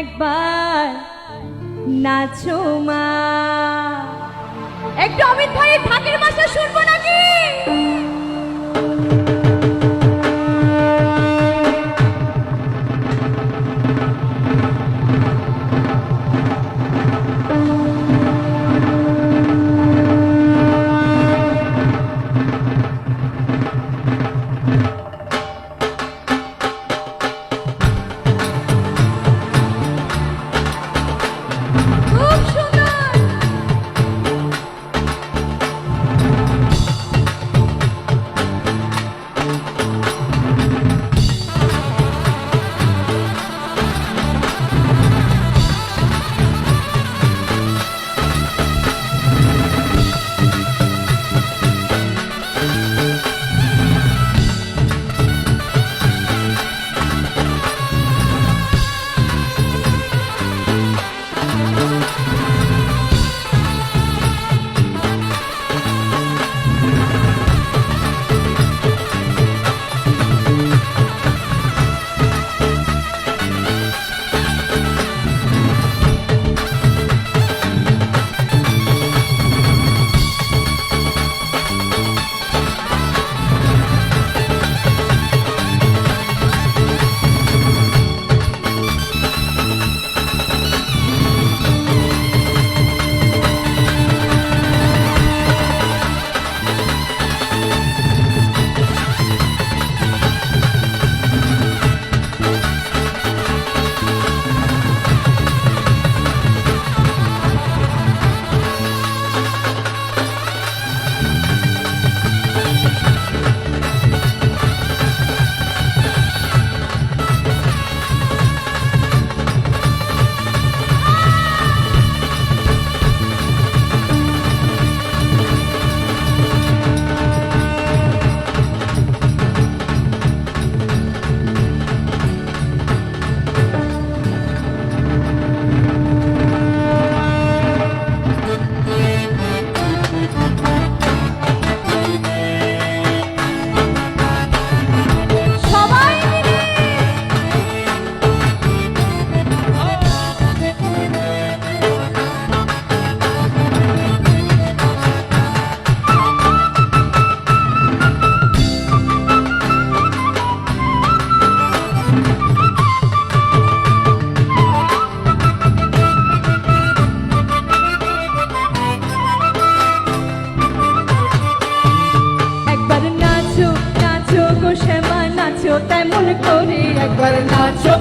একবার নাচো মা। একটু অমিত ভাই ফাঁকের মাসে শুনব নাকি?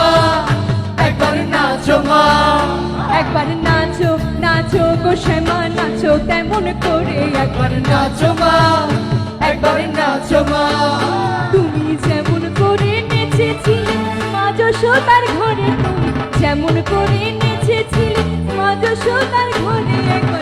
মা একবার নাচো মা একবার নাচো নাচো গো শ্যামা নাচো তেমন করে একবার নাচো মা একবার নাচো মা তুমি যেমন করে নেচেছিলে মা যশোদার ঘরে তুমি যেমন করে নেচেছিলে মা যশোদার ঘরে একবার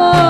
for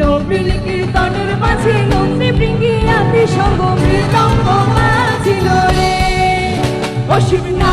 নবীল কীর্তনের মাঝে নন্দী বৃঙ্গি আতি সঙ্গ মৃতঙ্গ মাছিল রে। অসীম না